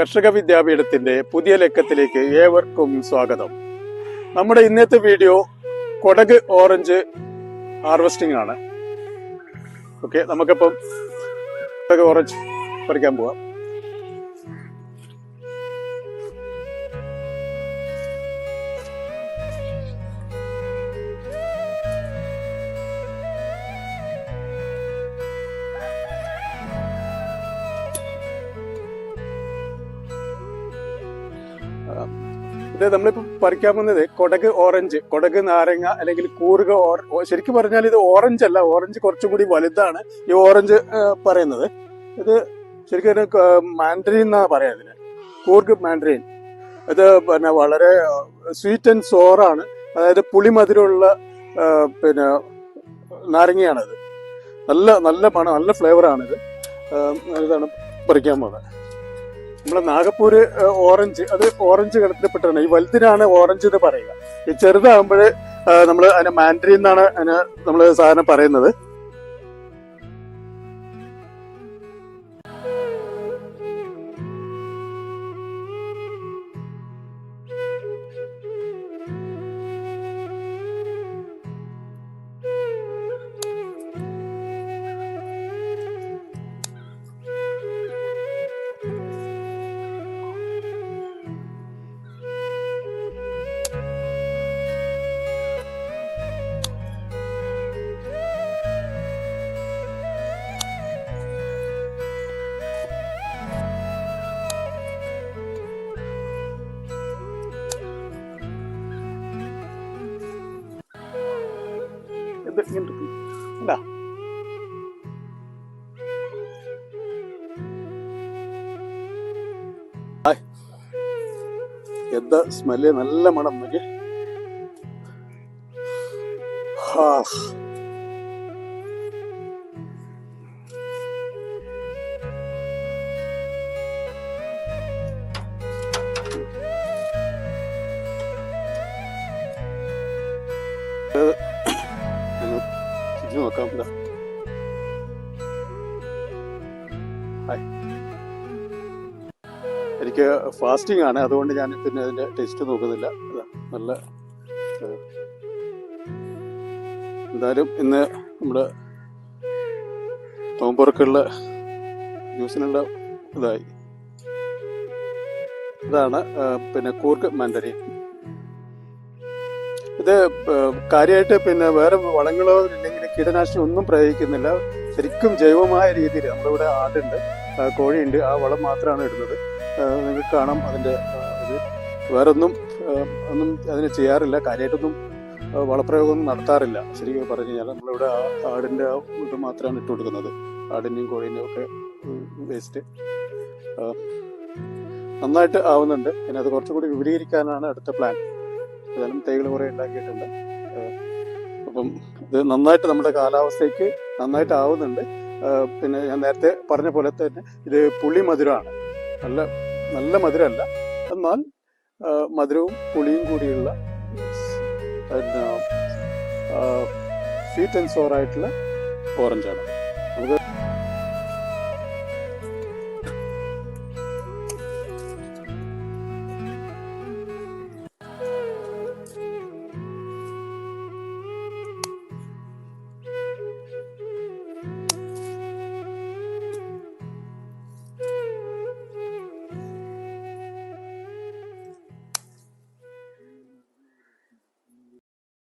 കർഷക വിദ്യാപീഠത്തിന്റെ പുതിയ ലക്കത്തിലേക്ക് ഏവർക്കും സ്വാഗതം. നമ്മുടെ ഇന്നത്തെ വീഡിയോ കൊടക് ഓറഞ്ച് ഹാർവെസ്റ്റിംഗ് ആണ്. ഓക്കെ നമുക്കിപ്പം കൊടക് ഓറഞ്ച് പറിക്കാൻ പോവാം. ഇത് നമ്മളിപ്പോ പറിക്കാൻ പോകുന്നത് കൊടക് ഓറഞ്ച് കൊടക് നാരങ്ങ അല്ലെങ്കിൽ കൂറുക ഓർ ശരിക്കും പറഞ്ഞാൽ ഇത് ഓറഞ്ച് അല്ല ഓറഞ്ച് കുറച്ചും കൂടി വലുതാണ് ഈ ഓറഞ്ച് പറയുന്നത്. ഇത് ശരിക്കും മാൻഡ്രീൻ എന്നാണ് പറയാ ഇതിന്. കൂർഗ് മാൻഡ്രീൻ ഇത് പിന്നെ വളരെ സ്വീറ്റ് ആൻഡ് സോറാണ് അതായത് പുളിമധുരമുള്ള പിന്നെ നാരങ്ങയാണത്. നല്ല നല്ല മണം നല്ല ഫ്ലേവറാണിത് ഇതാണ് പറിക്കാൻ പോകുന്നത്. നമ്മളെ നാഗപ്പൂര് ഓറഞ്ച് അത് ഓറഞ്ച് ഗണത്തിൽപ്പെട്ടാണ് ഈ വലുതിനാണ് ഓറഞ്ച് എന്ന് പറയുക. ഈ ചെറുതാകുമ്പോൾ നമ്മൾ അതിനെ മാൻഡറി എന്നാണ് അതിന് നമ്മൾ സാധാരണ പറയുന്നത്. ഇത് ഇങ്ങനെ. ഹായ്. എന്താ സ്മെല്ല് നല്ല മണം നോക്കി ഹാ. നോക്കാം. എനിക്ക് ഫാസ്റ്റിംഗ് ആണ്. അതുകൊണ്ട് ഞാൻ പിന്നെ അതിന്റെ ടേസ്റ്റ് നോക്കുന്നില്ല. നല്ല എന്തായാലും ഇന്ന് നമ്മുടെ നോമ്പുറക്കുള്ള ജ്യൂസിനുള്ള ഇതായി. ഇതാണ് പിന്നെ കൂർക്ക് മാൻഡറിൻ ഇത് കാര്യമായിട്ട് പിന്നെ വേറെ വളങ്ങളോ ഇല്ലെങ്കിൽ കീടനാശിനി ഒന്നും പ്രയോഗിക്കുന്നില്ല. ശരിക്കും ജൈവമായ രീതിയിൽ നമ്മളിവിടെ ആടുണ്ട്. കോഴിയുണ്ട്. ആ വളം മാത്രമാണ് ഇടുന്നത്. നിങ്ങൾക്ക് കാണാം അതിന്റെ ഇത്. വേറെ ഒന്നും അതിന് ചെയ്യാറില്ല. കാര്യമായിട്ടൊന്നും വളപ്രയോഗം വളപ്രയോഗമൊന്നും നടത്താറില്ല. ശരിക്കും പറഞ്ഞു കഴിഞ്ഞാൽ നമ്മളിവിടെ ആ ആടിന്റെ ആ ഇത് മാത്രമാണ് ഇട്ട് കൊടുക്കുന്നത്. ആടിന്റെയും കോഴീന്റെയും ഒക്കെ വേസ്റ്റ് നന്നായിട്ട് ആവുന്നുണ്ട്. പിന്നെ അത് കുറച്ചും കൂടി വിപുലീകരിക്കാനാണ് അടുത്ത പ്ലാൻ ഏതായാലും തൈകൾ കുറേ ഉണ്ടാക്കിയിട്ടുണ്ട്. അപ്പം ഇത് നന്നായിട്ട് നമ്മുടെ കാലാവസ്ഥയ്ക്ക് നന്നായിട്ട് ആവുന്നുണ്ട് പിന്നെ ഞാൻ നേരത്തെ പറഞ്ഞ പോലെ തന്നെ ഇത് പുളി മധുരമാണ് നല്ല നല്ല മധുരമല്ല. എന്നാൽ മധുരവും പുളിയും കൂടിയുള്ള സ്വീറ്റ് ആൻഡ് സോർ ആയിട്ടുള്ള ഓറഞ്ചാണ്.